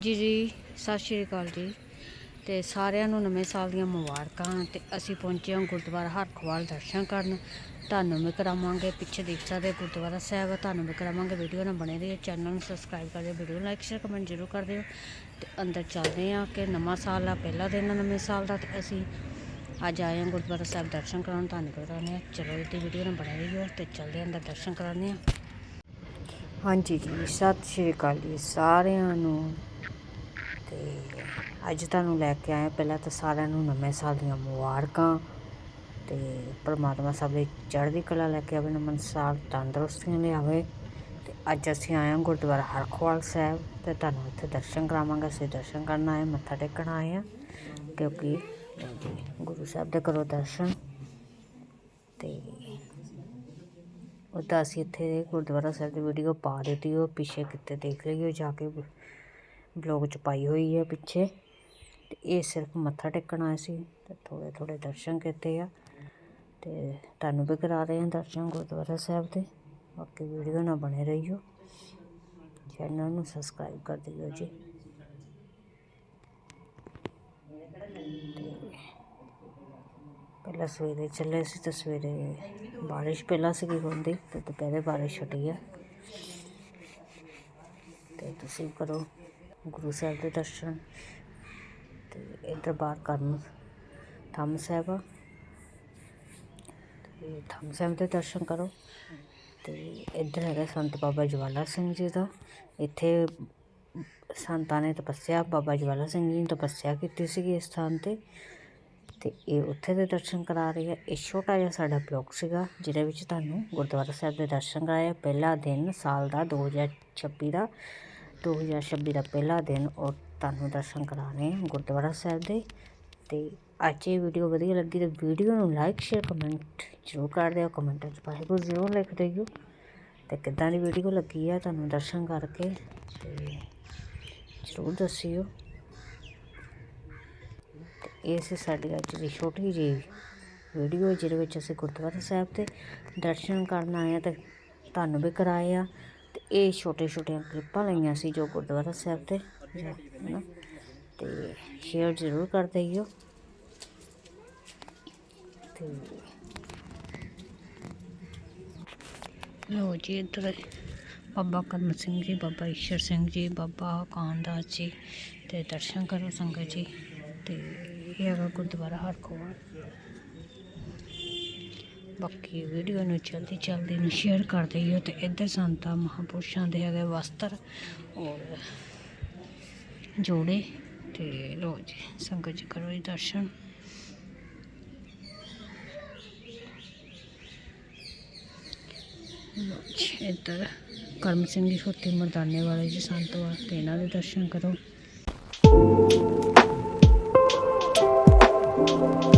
ਜੀ ਜੀ, ਸਤਿ ਸ਼੍ਰੀ ਅਕਾਲ ਜੀ। ਤੇ ਸਾਰਿਆਂ ਨੂੰ ਨਵੇਂ ਸਾਲ ਦੀਆਂ ਮੁਬਾਰਕਾਂ ਤੇ ਅਸੀਂ ਪਹੁੰਚੇ ਹਾਂ ਗੁਰਦੁਆਰਾ ਹਰਖਵਾਲ ਦਰਸ਼ਨ ਕਰਨ। ਤੁਹਾਨੂੰ ਵੀ ਕਰਾਵਾਂਗੇ ਪਿੱਛੇ ਦੇਖ ਸਕਦੇ ਗੁਰਦੁਆਰਾ ਸਾਹਿਬ, ਤੁਹਾਨੂੰ ਵੀ ਕਰਾਵਾਂਗੇ ਵੀਡੀਓ ਨਾਲ ਬਣੇ ਰਹੋ ਚੈਨਲ ਨੂੰ ਸਬਸਕ੍ਰਾਈਬ ਕਰ ਦਿਓ, ਵੀਡੀਓ ਲਾਈਕ, ਸ਼ੇਅਰ, ਕਮੈਂਟ ਜ਼ਰੂਰ ਕਰ ਦਿਓ। ਤੇ ਅੰਦਰ ਚੱਲਦੇ ਹਾਂ ਕਿ ਨਵਾਂ ਸਾਲ ਆ, ਪਹਿਲਾ ਦਿਨ ਨਵੇਂ ਸਾਲ ਦਾ ਤੇ ਅਸੀਂ ਅੱਜ ਆਏ ਹਾਂ ਗੁਰਦੁਆਰਾ ਸਾਹਿਬ ਦਰਸ਼ਨ ਕਰਾਉਣ। ਤੁਹਾਨੂੰ ਕਰਾਉਣੇ ਆ ਚਲੋ ਇਹ ਵੀਡੀਓ ਨਾਲ ਬਣੇ ਰਹੀਓ ਤੇ ਚੱਲਦੇ ਅੰਦਰ ਦਰਸ਼ਨ ਕਰਾਉਣੇ ਆ ਹਾਂਜੀ ਜੀ, ਸਤਿ ਸ਼੍ਰੀ ਅਕਾਲ ਜੀ ਸਾਰਿਆਂ ਨੂੰ। ਤੇ ਅੱਜ ਤੁਹਾਨੂੰ ਲੈ ਕੇ ਆਏ ਪਹਿਲਾਂ ਤਾਂ ਸਾਰਿਆਂ ਨੂੰ ਨਵੇਂ ਸਾਲ ਦੀਆਂ ਮੁਬਾਰਕਾਂ। ਤੇ ਪਰਮਾਤਮਾ ਸਭ ਦੇ ਚੜ੍ਹਦੀ ਕਲਾ ਲੈ ਕੇ ਆਵੇ ਨਵੇਂ ਸਾਲ ਤੰਦਰੁਸਤੀਆਂ ਲਿਆਵੇ ਤੇ ਅੱਜ ਅਸੀਂ ਆਏ ਹਾਂ ਗੁਰਦੁਆਰਾ ਹਰਖਵਾਲ ਸਾਹਿਬ, ਤੇ ਤੁਹਾਨੂੰ ਇੱਥੇ ਦਰਸ਼ਨ ਕਰਾਵਾਂਗੇ। ਅਸੀਂ ਦਰਸ਼ਨ ਕਰਨ ਆਏ, ਮੱਥਾ ਟੇਕਣ ਆਏ ਹਾਂ, ਕਿਉਂਕਿ ਗੁਰੂ ਸਾਹਿਬ ਦੇ ਕਰੋ ਦਰਸ਼ਨ। ਤੇ ਉੱਦਾਂ ਅਸੀਂ ਇੱਥੇ ਗੁਰਦੁਆਰਾ ਸਾਹਿਬ ਦੀ ਵੀਡੀਓ ਪਾ ਦਿੱਤੀ, ਉਹ ਪਿੱਛੇ ਕਿਤੇ ਦੇਖ ਲਈਓ ਜਾ ਕੇ ਬਲੌਗ ਚ ਪਾਈ ਹੋਈ ਹੈ ਪਿੱਛੇ। ਤੇ ਇਹ ਸਿਰਫ ਮੱਥਾ ਟੇਕਣ ਆਏ ਸੀ, ਤੇ ਥੋੜੇ ਥੋੜੇ ਦਰਸ਼ਨ ਕੀਤੇ ਆ। ਤੇ ਤੁਹਾਨੂੰ ਵੀ ਕਰਾ ਰਹੇ ਹਾਂ ਦਰਸ਼ਨ ਗੁਰਦੁਆਰਾ ਸਾਹਿਬ ਦੇ। ਬਾਕੀ ਵੀਡੀਓ ਨਾਲ ਬਣੇ ਰਹੀਓ। ਚੈਨਲ ਨੂੰ ਸਬਸਕ੍ਰਾਈਬ ਕਰ ਦਿਓ ਜੀ। ਪਹਿਲਾਂ ਸਵੇਰੇ ਚੱਲੇ ਸੀ ਤਾਂ ਸਵੇਰੇ ਬਾਰਿਸ਼ ਪਹਿਲਾਂ ਸੀਗੀ ਹੁੰਦੀ, ਤੇ ਦੁਪਹਿਰੇ ਬਾਰਿਸ਼ ਹਟੀ ਹੈ ਤੇ ਤੁਸੀਂ ਕਰੋ ਗੁਰੂ ਸਾਹਿਬ ਦੇ ਦਰਸ਼ਨ ਤੇ ਇੱਧਰ ਬਾਹਰ ਕਰਨ। ਥੰਮ ਸਾਹਿਬ ਆ। ਤੇ ਥੰਮ ਸਾਹਿਬ ਦੇ ਦਰਸ਼ਨ ਕਰੋ। ਤੇ ਇੱਧਰ ਹੈਗਾ ਸੰਤ ਬਾਬਾ ਜਵਾਲਾ ਸਿੰਘ ਜੀ ਦਾ। ਇੱਥੇ ਸੰਤਾਂ ਨੇ ਤਪੱਸਿਆ, ਬਾਬਾ ਜਵਾਲਾ ਸਿੰਘ ਜੀ ਨੇ ਤਪੱਸਿਆ ਕੀਤੀ ਸੀਗੀ ਇਸ ਸਥਾਨ ਤੇ। ਤੇ ਇਹ ਉੱਥੇ ਦੇ ਦਰਸ਼ਨ ਕਰਾ ਰਹੀ ਹੈ ਇਹ ਛੋਟਾ ਜਿਹਾ ਸਾਡਾ ਬਲੌਗ ਸੀਗਾ, ਜਿਹਦੇ ਵਿੱਚ ਤੁਹਾਨੂੰ ਗੁਰਦੁਆਰਾ ਸਾਹਿਬ ਦੇ ਦਰਸ਼ਨ ਕਰਾਏ ਪਹਿਲਾ ਦਿਨ ਸਾਲ ਦਾ 2026 ਦਾ 2026 ਦਾ ਪਹਿਲਾ ਦਿਨ ਔਰ ਤੁਹਾਨੂੰ ਦਰਸ਼ਨ ਕਰਾਣੇ ਗੁਰਦੁਆਰਾ ਸਾਹਿਬ ਦੇ। ਤੇ ਅੱਜ ਇਹ ਵੀਡੀਓ ਵਧੀਆ ਲੱਗੀ ਤਾਂ ਵੀਡੀਓ ਨੂੰ ਲਾਈਕ, ਸ਼ੇਅਰ, ਕਮੈਂਟ ਜ਼ਰੂਰ ਕਰ ਦਿਓ। ਕਮੈਂਟਾਂ 'ਚ ਵਾਹਿਗੁਰੂ ਜ਼ਰੂਰ ਲਿਖ ਦਿਓ। ਤੇ ਕਿੱਦਾਂ ਦੀ ਵੀਡੀਓ ਲੱਗੀ ਆ, ਤੁਹਾਨੂੰ ਦਰਸ਼ਨ ਕਰਕੇ ਤੇ ਜ਼ਰੂਰ ਦੱਸਿਓ। ਇਹ ਸੀ ਸਾਡੀ ਅੱਜ ਦੀ ਛੋਟੀ ਜਿਹੀ ਵੀਡੀਓ, ਜਿਹਦੇ ਵਿੱਚ ਅਸੀਂ ਗੁਰਦੁਆਰਾ ਸਾਹਿਬ ਦੇ ਦਰਸ਼ਨ ਕਰਨ ਆਏ ਆ ਤੇ ਤੁਹਾਨੂੰ ਵੀ ਕਰਾਏ ਆ ਤੇ ਇਹ ਛੋਟੇ ਛੋਟੀਆਂ ਕਲਿੱਪਾਂ ਲਈਆਂ ਸੀ ਜੋ ਗੁਰਦੁਆਰਾ ਸਾਹਿਬ ਤੇ ਹਨਾ ਤੇ ਸ਼ੇਅਰ ਜ਼ਰੂਰ ਕਰ ਦਈਓ ਤੇ ਲੋ ਜੀ, ਇੱਧਰ ਬਾਬਾ ਕਰਮ ਸਿੰਘ ਜੀ, ਬਾਬਾ ਈਸ਼ਰ ਸਿੰਘ ਜੀ, ਬਾਬਾ ਕਾਨਦਾਸ ਜੀ, ਤੇ ਦਰਸ਼ਨ ਕਰੋ ਸੰਗਤ ਜੀ। ਤੇ ਇਹ ਹੈਗਾ ਗੁਰਦੁਆਰਾ ਹਰਖੋਵਾਲ ਬਾਕੀ ਵੀਡੀਓ ਨੂੰ ਚਲਦੀ ਜਲਦੀ ਨੂੰ ਸ਼ੇਅਰ ਕਰ ਦਿਓ ਤੇ ਇੱਧਰ ਸੰਤਾਂ ਮਹਾਪੁਰਸ਼ਾਂ ਦੇ ਹੈਗੇ ਵਸਤਰ ਔਰ ਜੋੜੇ ਤੇ ਲੋ ਜੀ, ਸੰਗਤ ਜੀ ਕਰੋ ਜੀ ਦਰਸ਼ਨ। ਇੱਧਰ ਕਰਮ ਸਿੰਘ ਜੀ ਫੁੱਤੀ ਮਰਦਾਨੇ ਵਾਲੇ ਜੀ ਸੰਤ ਵਾ ਤੇ ਇਹਨਾਂ ਦੇ ਦਰਸ਼ਨ ਕਰੋ। Thank you.